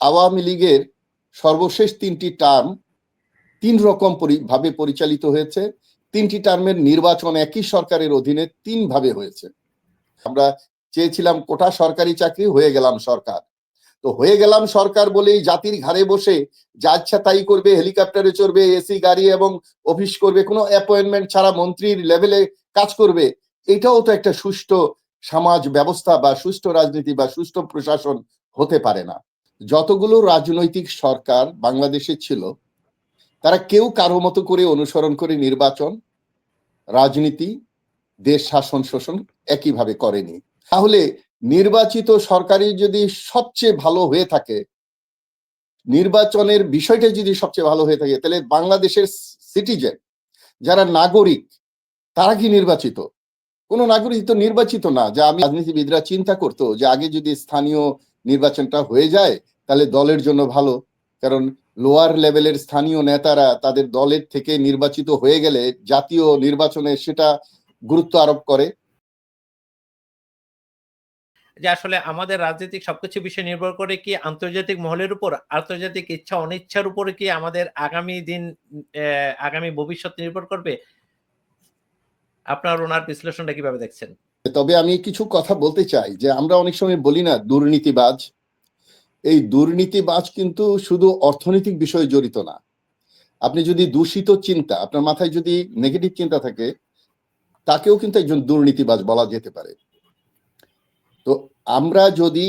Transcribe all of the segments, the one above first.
আওয়ামী লীগের সর্বশেষ তিনটি টার্ম তিন রকম ভাবে পরিচালিত হয়েছে। তিনটি টার্মের নির্বাচন একই সরকারের অধীনে তিন ভাবে হয়েছে। আমরা চেয়েছিলাম কোটা সরকারি চাকরি, হয়ে গেলাম সরকার। তো হয়ে গেলাম সরকার বলেই জাতির ঘাড়ে বসে যা ইচ্ছা তাই করবে, হেলিকপ্টারে চড়বে এসি গাড়ি এবং অফিস করবে, কোনো অ্যাপয়েন্টমেন্ট ছাড়া মন্ত্রীর লেভেলে কাজ করবে, এটাও তো একটা সুষ্ঠু সমাজ ব্যবস্থা বা সুষ্ঠু রাজনীতি বা সুষ্ঠু প্রশাসন হতে পারে না। যতগুলো রাজনৈতিক সরকার বাংলাদেশে ছিল, তারা কেউ কারও মতো করে অনুসরণ করে নির্বাচন, রাজনীতি, দেশ শাসন শোষণ একইভাবে করেনি। তাহলে নির্বাচিত সরকারি যদি সবচেয়ে ভালো হয়ে থাকে, নির্বাচনের বিষয়টা যদি সবচেয়ে ভালো হয়ে থাকে, তাহলে বাংলাদেশের সিটিজেন যারা নাগরিক, তারা কি নির্বাচিত? কোনো নাগরিক তো নির্বাচিত না। যা আমি রাজনীতিবিদরা চিন্তা করতো যে আগে যদি স্থানীয় নির্বাচনটা হয়ে যায় তাহলে দলের জন্য ভালো। কারণ লোয়ার লেভেলের স্থানীয় নেতারা তাদের দলের থেকে নির্বাচিত হয়ে গেলে জাতীয় নির্বাচনে সেটা গুরুত্ব আরোপ করে। যে আসলে আমাদের রাজনৈতিক সবকিছু বিষয় নির্ভর করে কি আন্তর্জাতিক মহলের উপর আন্তর্জাতিক ইচ্ছা অনিচ্ছার উপরে কি আমাদের আগামী দিন আগামী ভবিষ্যৎ নির্ভর করবে? আপনার ওনার বিশ্লেষণটা কীভাবে দেখছেন? তবে আমি কিছু কথা বলতে চাই যে আমরা অনেক সময় বলি না দুর্নীতিবাজ। এই দুর্নীতিবাজ কিন্তু শুধু অর্থনৈতিক বিষয়ে জড়িত না। আপনি যদি দূষিত চিন্তা, আপনার মাথায় যদি নেগেটিভ চিন্তা থাকে, তাকেও কিন্তু একজন দুর্নীতিবাজ বলা যেতে পারে। তো আমরা যদি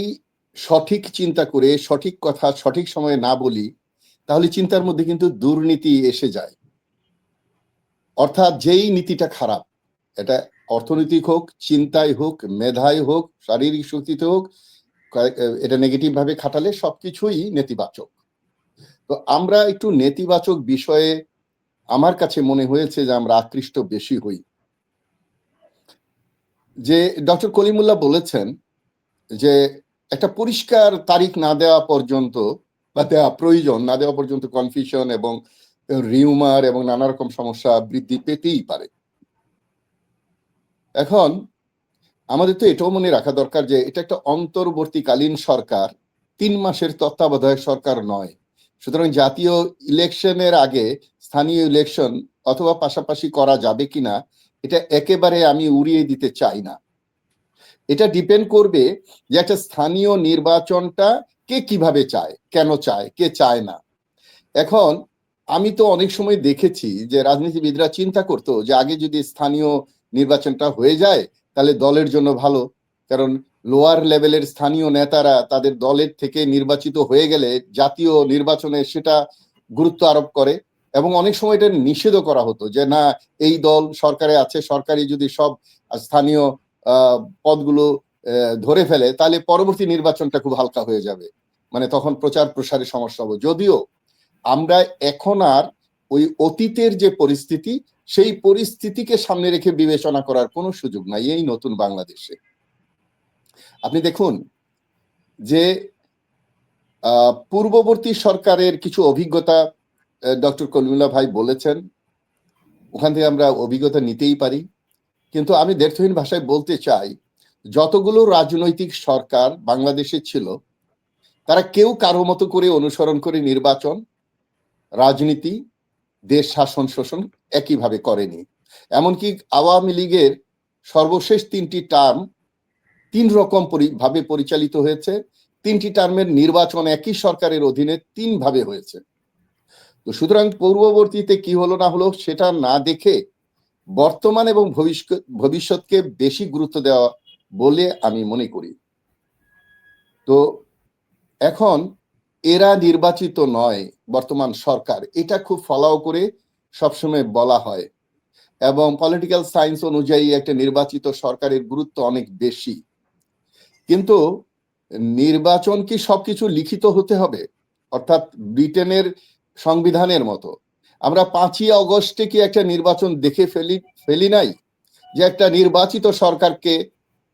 সঠিক চিন্তা করে, সঠিক কথা সঠিক সময়ে না বলি, তাহলে চিন্তার মধ্যে কিন্তু দুর্নীতি এসে যায়। অর্থাৎ যেই নীতিটা খারাপ, এটা অর্থনৈতিক হোক চিন্তায় হোক মেধায় হোক, শারীরিক শক্তিতে হোক এটা নেগেটিভ ভাবে খাটালে সবকিছুই নেতিবাচক। তো আমরা একটু নেতিবাচক বিষয়ে আমার কাছে মনে হয়েছে যে আমরা আকৃষ্ট বেশি হই। যে ডক্টর কলিমুল্লাহ বলেছেন যে একটা পরিষ্কার তারিখ না দেওয়া পর্যন্ত বা দেওয়া প্রয়োজন, না দেওয়া পর্যন্ত কনফিউশন এবং রিউমার এবং নানা রকম সমস্যা বৃদ্ধি পেতেই পারে। এখন আমাদের তো এটাও মনে রাখা দরকার যে এটা একটা অন্তর্বর্তীকালীন সরকার, তিন মাসের তত্ত্বাবধায়ক সরকার নয়। সুতরাং জাতীয় ইলেকশনের আগে স্থানীয় ইলেকশন অথবা পাশাপাশি করা যাবে কিনা, এটা একেবারে আমি উড়িয়ে দিতে চাই না। এটা ডিপেন্ড করবে যে একটা স্থানীয় নির্বাচনটা কে কীভাবে চায়, কেন চায়, কে চায় না। এখন আমি তো অনেক সময় দেখেছি যে রাজনীতিবিদরা চিন্তা করতো যে আগে যদি স্থানীয় নির্বাচনটা হয়ে যায় তাহলে দলের জন্য ভালো। কারণ লোয়ার লেভেলের স্থানীয় নেতারা তাদের দলের থেকে নির্বাচিত হয়ে গেলে জাতীয় নির্বাচনে সেটা গুরুত্ব আরোপ করে এবং অনেক সময় এটা নিষেধও করা হতো যে, না, এই দল সরকারে আছে সরকারি যদি সব স্থানীয় পদগুলো ধরে ফেলে, তাহলে পরবর্তী নির্বাচনটা খুব হালকা হয়ে যাবে। মানে তখন প্রচার প্রসারে সমস্যা হবে। যদিও আমরা এখন আর ওই অতীতের যে পরিস্থিতি সেই পরিস্থিতিকে সামনে রেখে বিবেচনা করার কোনো সুযোগ নাই এই নতুন বাংলাদেশে। আপনি দেখুন যে পূর্ববর্তী সরকারের কিছু অভিজ্ঞতা ডক্টর কলিমুল্লাহ ভাই বলেছেন। ওখান থেকে আমরা অভিজ্ঞতা নিতেই পারি। কিন্তু আমি দ্ব্যর্থহীন ভাষায় বলতে চাই, যতগুলো রাজনৈতিক সরকার বাংলাদেশে ছিল, তারা কেউ কারও মতো করে অনুসরণ করে নির্বাচন, রাজনীতি দেশ শাসন শোষণ একইভাবে করেনি। এমনকি আওয়ামী লীগের সর্বশেষ তিনটি টার্ম তিন রকম ভাবে পরিচালিত হয়েছে। তিনটি টার্মের নির্বাচন একই সরকারের অধীনে তিন ভাবে হয়েছে। তো সুতরাং পূর্ববর্তীতে কি হলো না হলো সেটা না দেখে বর্তমান এবং ভবিষ্যৎ, ভবিষ্যৎকে বেশি গুরুত্ব দেওয়া বলে আমি মনে করি। তো এখন এরা নির্বাচিত নয় বর্তমান সরকার। এটা খুব ফলাও করে সবসময় বলা হয়। এবং পলিটিক্যাল সায়েন্স অনুযায়ী একটা নির্বাচিত সরকারের গুরুত্ব অনেক বেশি। কিন্তু নির্বাচন কি সবকিছু লিখিত হতে হবে? অর্থাৎ ব্রিটেনের সংবিধানের মতো। আমরা পাঁচই অগস্টে কি একটা নির্বাচন দেখে ফেলি ফেলি নাই? যে একটা নির্বাচিত সরকারকে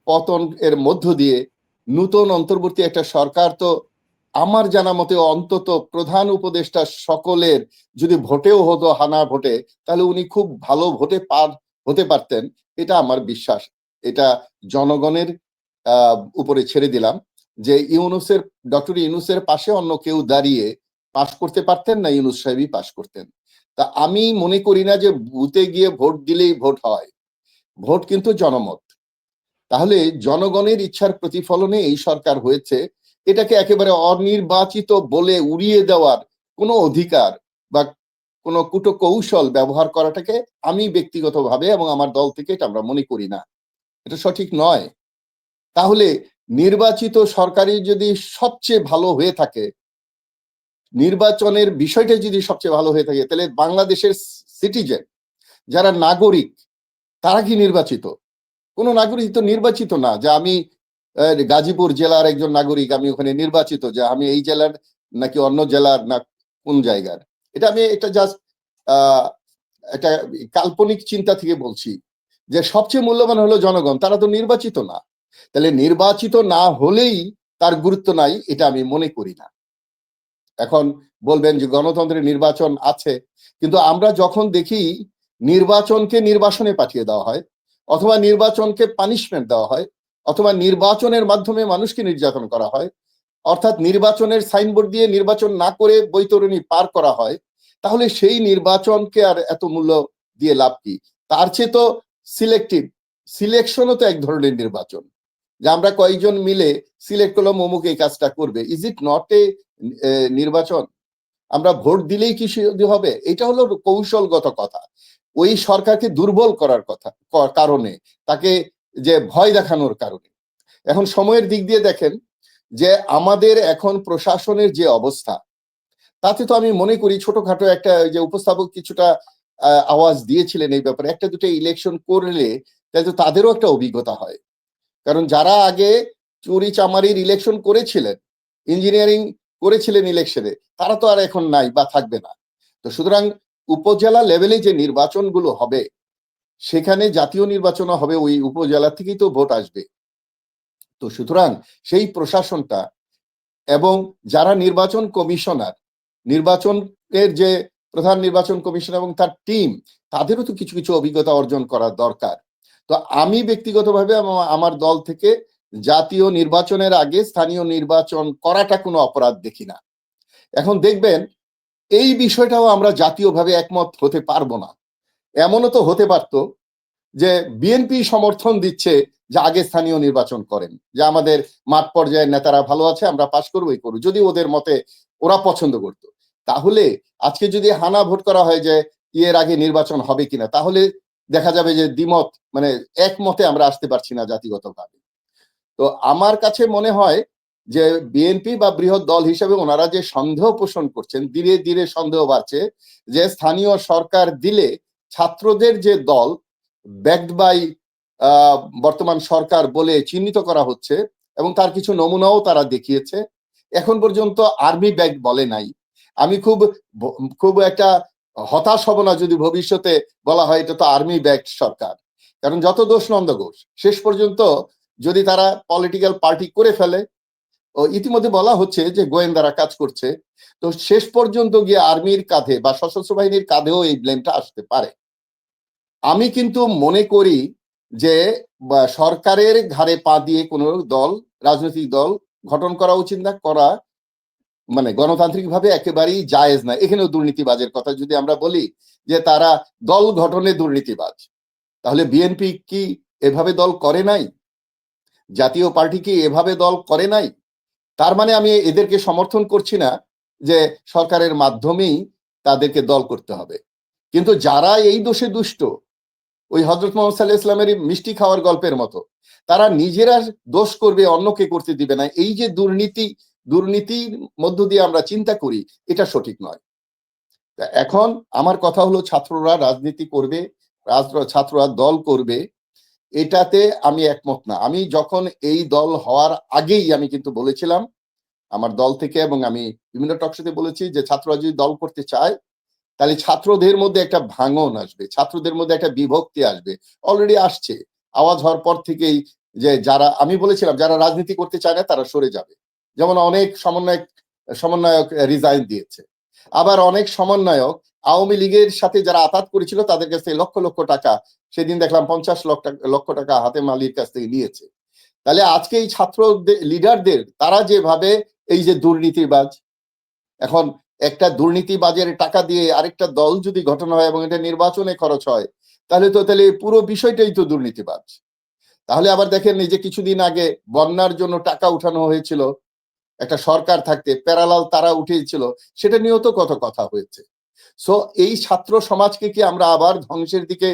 পতন এর মধ্য দিয়ে নূতন অন্তর্বর্তী একটা সরকার তো আমার জানা মতে অন্তত প্রধান উপদেষ্টা সকলের যদি ভোটেও হতো হানা ভোটে, তাহলে উনি খুব ভালো ভোটে পার হতে পারতেন, এটা আমার বিশ্বাস। এটা জনগণের উপরে ছেড়ে দিলাম যে ইউনুসের, ডক্টর ইউনুসের পাশে অন্য কেউ দাঁড়িয়ে পাশ করতে পারতেন না, ইউনুস সাহেবই পাশ করতেন। তা আমি মনে করি না যে বুথে গিয়ে ভোট দিলেই ভোট হয়। ভোট কিন্তু জনমত। তাহলে জনগণের ইচ্ছার প্রতিফলনে এই সরকার হয়েছে। এটাকে একেবারে অনির্বাচিত বলে উড়িয়ে দেওয়ার কোনো অধিকার বা কোনো কুটো কৌশল ব্যবহার করাটাকে আমি ব্যক্তিগতভাবে এবং আমার দল থেকে এটা আমরা মনে করি না। এটা সঠিক নয়। তাহলে নির্বাচিত সরকারি যদি সবচেয়ে ভালো হয়ে থাকে, নির্বাচনের বিষয়টা যদি সবচেয়ে ভালো হয়ে থাকে, তাহলে বাংলাদেশের সিটিজেন যারা নাগরিক, তারা কি নির্বাচিত? কোনো নাগরিক তো নির্বাচিত না যে আমি গাজীপুর জেলার একজন নাগরিক, আমি ওখানে নির্বাচিত, যে আমি এই জেলার নাকি অন্য জেলার না, কোন জায়গার? এটা আমি এটা জাস্ট একটা কাল্পনিক চিন্তা থেকে বলছি, যে সবচেয়ে মূল্যবান হলো জনগণ, তারা তো নির্বাচিত না। তাহলে নির্বাচিত না হলেই তার গুরুত্ব নাই, এটা আমি মনে করি না। এখন বলবেন যে গণতন্ত্রের নির্বাচন আছে, কিন্তু আমরা যখন দেখি নির্বাচনকে নির্বাসনে পাঠিয়ে দেওয়া হয়, অথবা নির্বাচনকে পানিশমেন্ট দেওয়া হয় অথবা নির্বাচনের মাধ্যমে মানুষকে নির্যাতন করা হয়, অর্থাৎ নির্বাচনের সাইনবোর্ড দিয়ে নির্বাচন না করে বৈতরণী পার করা হয়, তাহলে সেই নির্বাচনকে আর এত মূল্য দিয়ে লাভ কি? তার চেয়ে তো সিলেক্টিভ সিলেকশনও তো এক ধরনের নির্বাচন, যে আমরা কয়েকজন মিলে সিলেক্ট করলাম, অমুক এই কাজটা করবে। ইজ ইট নট এ, নির্বাচন? আমরা ভোট দিলেই কি হবে? এটা হলো কৌশলগত কথা। ওই সরকারকে দুর্বল করার কথা কারণে, তাকে যে ভয় দেখানোর কারণে। এখন সময়ের দিক দিয়ে দেখেন যে আমাদের এখন প্রশাসনের যে অবস্থা, তাতে তো আমি মনে করি ছোটখাটো একটা যে উপস্থাপক কিছুটা আওয়াজ দিয়েছিলেন এই ব্যাপারে। একটা দুটো ইলেকশন করলে তাহলে তো তাদেরও একটা অভিজ্ঞতা হয়। কারণ যারা আগে চুরি চামারির ইলেকশন করেছিলেন ইঞ্জিনিয়ারিং করেছিলেন ইলেকশনে তারা তো আর এখন নাই বা থাকবে না। তো সুতরাং উপজেলা লেভেলে যে নির্বাচনগুলো হবে সেখানে জাতীয় নির্বাচনও হবে ওই উপজেলা থেকেই তো ভোট আসবে। তো সুতরাং সেই প্রশাসনটা এবং যারা নির্বাচন কমিশনার, নির্বাচনের যে প্রধান নির্বাচন কমিশন এবং তার টিম, তাদেরও তো কিছু কিছু অভিজ্ঞতা অর্জন করার দরকার। তো আমি ব্যক্তিগতভাবে আমা- আমার দল থেকে জাতীয় নির্বাচনের আগে স্থানীয় নির্বাচন করাটা কোনো অপরাধ দেখি না। এখন দেখবেন, এই বিষয়টাও আমরা জাতীয়ভাবে একমত হতে পারব না। এমনও তো হতে পারতো যে বিএনপি সমর্থন দিচ্ছে যে আগে স্থানীয় নির্বাচন করেন, যে আমাদের মাঠ পর্যায়ের নেতারা ভালো আছে, আমরা পাশ করবোই করব যদি ওদের মতে ওরা পছন্দ করত। তাহলে আজকে যদি হানা ভোট করা হয় যে ইয়ের আগে নির্বাচন হবে কিনা, তাহলে দেখা যাবে যে দ্বিমত মানে একমতে আমরা আসতে পারছি না জাতিগতভাবে। তো আমার কাছে মনে হয় যে বিএনপি বা বৃহৎ দল হিসেবে ওনারা যে সন্দেহ পোষণ করছেন, ধীরে ধীরে সন্দেহ বাড়ছে যে স্থানীয় সরকার দিলে ছাত্রদের যে দল ব্যাকড বাই বর্তমান সরকার বলে চিহ্নিত করা হচ্ছে এবং তার কিছু নমুনাও তারা দেখিয়েছে। এখন পর্যন্ত আর্মি ব্যাগ বলে নাই। আমি খুব খুব একটা হতাশ হব না যদি ভবিষ্যতে বলা হয় এটা তো আর্মি ব্যাগ সরকার। কারণ যত দোষ নন্দ ঘোষ, শেষ পর্যন্ত যদি তারা পলিটিক্যাল পার্টি করে ফেলে ইতিমধ্যে বলা হচ্ছে যে গোয়েন্দারা কাজ করছে। তো শেষ পর্যন্ত গিয়ে আর্মির কাঁধে বা সশস্ত্র বাহিনীর কাঁধেও এই ব্লেমটা আসতে পারে। আমি কিন্তু মনে করি যে সরকারের ঘাড়ে পা দিয়ে কোনো দল, রাজনৈতিক দল গঠন করা উচিত না, করা মানে গণতান্ত্রিক ভাবে একেবারেই জায়েজ না। এখানেও দুর্নীতিবাজের কথা যদি আমরা বলি যে, তারা দল গঠনে দুর্নীতিবাজ। তাহলে বিএনপি কি এভাবে দল করে নাই? জাতীয় পার্টি কি এভাবে দল করে নাই? তার মানে আমি এদেরকে সমর্থন করছি না যে সরকারের মাধ্যমেই তাদেরকে দল করতে হবে। কিন্তু যারা এই দোষে দুষ্ট, ওই হজরত মোহাম্মদ সাল্লাহ ইসলামের মিষ্টি খাওয়ার গল্পের মতো, তারা নিজেরা দোষ করবে অন্যকে করতে দিবে না। এই যে দুর্নীতি, দুর্নীতির মধ্য দিয়ে আমরা চিন্তা করি, এটা সঠিক নয়। এখন আমার কথা হলো ছাত্ররা রাজনীতি করবে ছাত্ররা দল করবে এটাতে আমি একমত না। আমি যখন এই দল হওয়ার আগেই আমি কিন্তু বলেছিলাম, আমার দল থেকে এবং আমি বিভিন্ন টকশোতে বলেছি যে ছাত্ররা যদি দল করতে চায়, তাহলে ছাত্রদের মধ্যে একটা ভাঙন আসবে, ছাত্রদের মধ্যে একটা বিভক্তি আসবে। অলরেডি আসছে। আওয়াজ হওয়ার পর থেকেই যে যারা, আমি বলেছিলাম, যারা রাজনীতি করতে চায় না, তারা সরে যাবে। যেমন অনেক সমন্বয়ক সমন্বয়ক রিজাইন দিয়েছে। আবার অনেক সমন্বয়ক আওয়ামী লীগের সাথে যারা আতাত করেছিল তাদের কাছ থেকে লক্ষ লক্ষ টাকা, সেদিন দেখলাম পঞ্চাশ লক্ষ টাকা হাতে মালির কাছ থেকে নিয়েছে। তাহলে আজকে এই ছাত্র লিডারদের তারা যেভাবে এই যে দুর্নীতিবাজ, এখন একটা দুর্নীতিবাজের টাকা দিয়ে আরেকটা দল যদি ঘটনা হয় এবং এটা নির্বাচনে খরচ হয়, তাহলে তো তাহলে পুরো বিষয়টাই তো দুর্নীতিবাজ। তাহলে আবার দেখেন এই যে কিছুদিন আগে বন্যার জন্য টাকা উঠানো হয়েছিল একটা সরকার থাকতে, প্যারালাল তারা উঠিয়েছিল সেটা নিয়েও তো কত কথা হয়েছে। সো এই ছাত্র সমাজকে কি আমরা আবার ধ্বংসের দিকে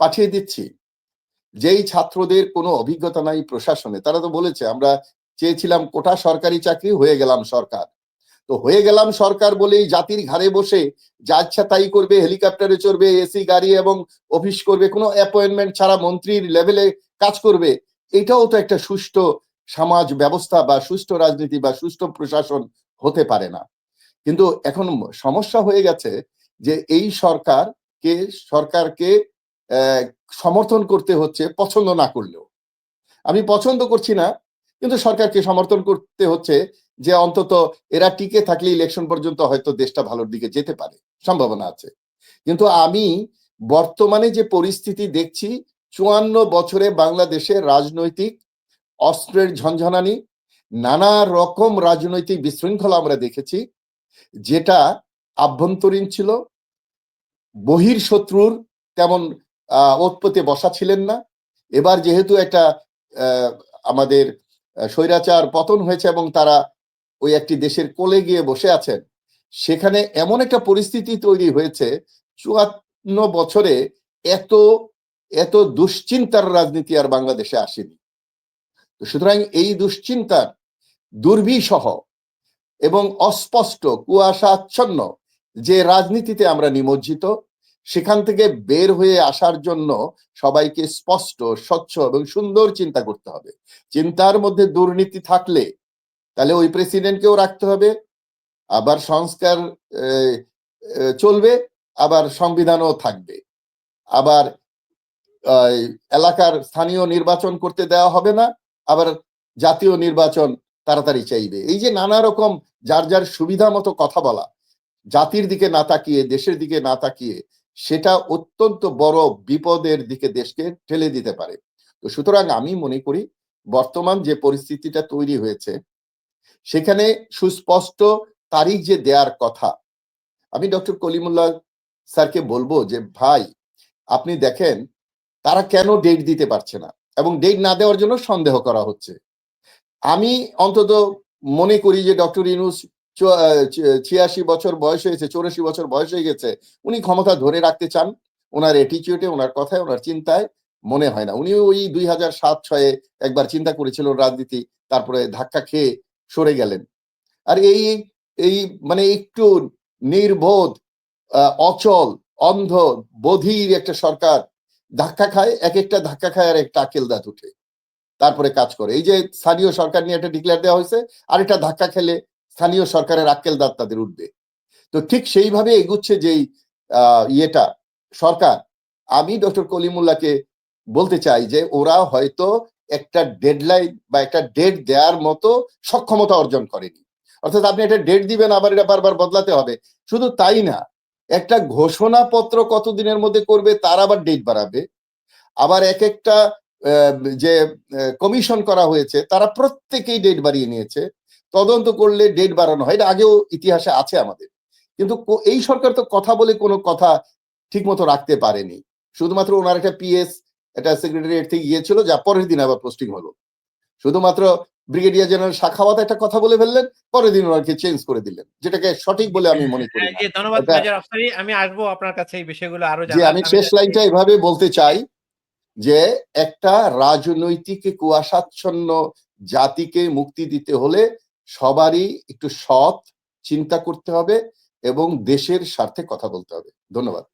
পাঠিয়ে দিচ্ছি? যেই ছাত্রদের কোনো অভিজ্ঞতা নাই প্রশাসনে, তারা তো বলেছে, আমরা চেয়েছিলাম কোটা সরকারি চাকরি, হয়ে গেলাম সরকার। তো হয়ে গেলাম সরকার বলেই জাতির ঘাড়ে বসে যা ইচ্ছা তাই করবে, হেলিকপ্টারে চড়বে, এসি, গাড়ি এবং অফিস করবে, কোনো অ্যাপয়েন্টমেন্ট ছাড়া মন্ত্রীর লেভেলে কাজ করবে, এটাও তো একটা সুষ্ঠু সমাজ ব্যবস্থা বা সুষ্ঠু রাজনীতি বা সুষ্ঠু প্রশাসন হতে পারে না। কিন্তু এখন সমস্যা হয়ে গেছে যে এই সরকারকে সরকারকে সমর্থন করতে হচ্ছে পছন্দ না করলেও। আমি পছন্দ করছি না, কিন্তু সরকারকে সমর্থন করতে হচ্ছে যে অন্তত এরা টিকে থাকলে ইলেকশন পর্যন্ত হয়তো দেশটা ভালোর দিকে যেতে পারে, সম্ভাবনা আছে। কিন্তু আমি বর্তমানে যে পরিস্থিতি দেখছি, চুয়ান্ন বছরে বাংলাদেশের রাজনৈতিক অস্ত্রের ঝঞ্ঝনানি নানা রকম রাজনৈতিক বিশৃঙ্খলা আমরা দেখেছি, যেটা আভ্যন্তরীণ ছিল, বহির শত্রুর তেমন ওৎপতে বসা ছিলেন না। এবার যেহেতু একটা আমাদের স্বৈরাচার পতন হয়েছে এবং তারা ওই একটি দেশের কোলে গিয়ে বসে আছেন, সেখানে এমন একটা পরিস্থিতি তৈরি হয়েছে, চুয়ান্ন বছরে এত এত দুশ্চিন্তার রাজনীতি আর বাংলাদেশে আসেনি। সুতরাং এই দুশ্চিন্তার দুর্বিসহ এবং অস্পষ্ট, কুয়াশাচ্ছন্ন যে রাজনীতিতে আমরা নিমজ্জিত, সেখান থেকে বের হয়ে আসার জন্য সবাইকে স্পষ্ট, স্বচ্ছ এবং সুন্দর চিন্তা করতে হবে। চিন্তার মধ্যে দুর্নীতি থাকলে তাহলে ওই প্রেসিডেন্টকেও রাখতে হবে। আবার সংস্কার চলবে, আবার সংবিধানও থাকবে। আবার এলাকার স্থানীয় নির্বাচন করতে দেওয়া হবে না। আবার জাতীয় নির্বাচন তাড়াতাড়ি চাইবে। এই যে নানা রকম যার যার সুবিধা মতো কথা বলা, জাতির দিকে না তাকিয়ে, দেশের দিকে না তাকিয়ে, সেটা অত্যন্ত বড় বিপদের দিকে দেশকে ঠেলে দিতে পারে। তো সুতরাং আমি মনে করি, বর্তমান যে পরিস্থিতিটা তৈরি হয়েছে, সেখানে সুস্পষ্ট তারিখ যে দেয়ার কথা, আমি ডক্টর কলিমুল্লাহ স্যারকে বলব যে, ভাই, আপনি দেখেন, তারা কেন ডেট দিতে পারছে না? এবং ডেট না দেওয়ার জন্য সন্দেহ করা হচ্ছে। আমি অন্তত মনে করি যে ডক্টর ইনুস ছিয়াশি বছর বয়স হয়েছে, চৌরাশি বছর বয়স হয়ে গেছে, উনি ক্ষমতা ধরে রাখতে চান ওনার এটিচিউডে ওনার কথায় ওনার চিন্তায় মনে হয় না। উনি ওই দুই হাজার সাত ছয়ে একবার চিন্তা করেছিল রাজনীতি, তারপরে ধাক্কা খেয়ে সরে গেলেন। আর এই এই মানে একটু নির্বোধ অচল, অন্ধ, বধির একটা সরকার ধাক্কা খায়, এক একটা ধাক্কা খায় আর একটা আকেল দাঁত উঠে তারপরে কাজ করে। এই যে স্থানীয় সরকার নিয়ে একটা ডিক্লেয়ার দেওয়া হয়েছে, আর একটা ধাক্কা খেলে স্থানীয় সরকারের আক্কেল দাঁত তাদের উঠবে। তো ঠিক সেইভাবে এগুচ্ছে যেই ইয়েটা, সরকার। আমি ডক্টর কলিমুল্লাহকে বলতে চাই যে ওরা হয়তো একটা ডেডলাইন বা একটা ডেট দেওয়ার মতো সক্ষমতা অর্জন করেনি। অর্থাৎ আপনি একটা ডেট দিবেন, আবার এটা বারবার বদলাতে হবে। শুধু তাই না একটা ঘোষণাপত্র কতদিনের মধ্যে করবে, তার আবার ডেট বাড়াবে। আবার এক একটা যে কমিশন করা হয়েছে, তারা প্রত্যেকেই ডেট বাড়িয়ে নিয়েছে। তদন্ত করলে ডেট বাড়ানো হয়। এটা আগেও ইতিহাসে আছে আমাদের। কিন্তু এই সরকার তো কথা বলে কোনো কথা ঠিক মতো রাখতে পারেনি। শুধুমাত্র ওনার একটা পিএস একটা সেক্রেটারিয়েট থেকে গিয়েছিল, যা পরের দিন আবার পোস্টিং হলো। শুধুমাত্র ব্রিগেডিয়ার জেনারেল শাখাওয়াত একটা কথা বলে ফেললেন পরের দিন ওনাকে চেঞ্জ করে দিলেন। যেটাকে সঠিক বলে আমি মনে করি ধন্যবাদ আমি আসব আপনার কাছে এই বিষয়গুলো আরও যে আমি শেষ লাইনটা এভাবে বলতে চাই যে একটা রাজনৈতিক কুয়াশাচ্ছন্ন জাতিকে মুক্তি দিতে হলে সবারই একটু সৎ চিন্তা করতে হবে এবং দেশের স্বার্থে কথা বলতে হবে। ধন্যবাদ।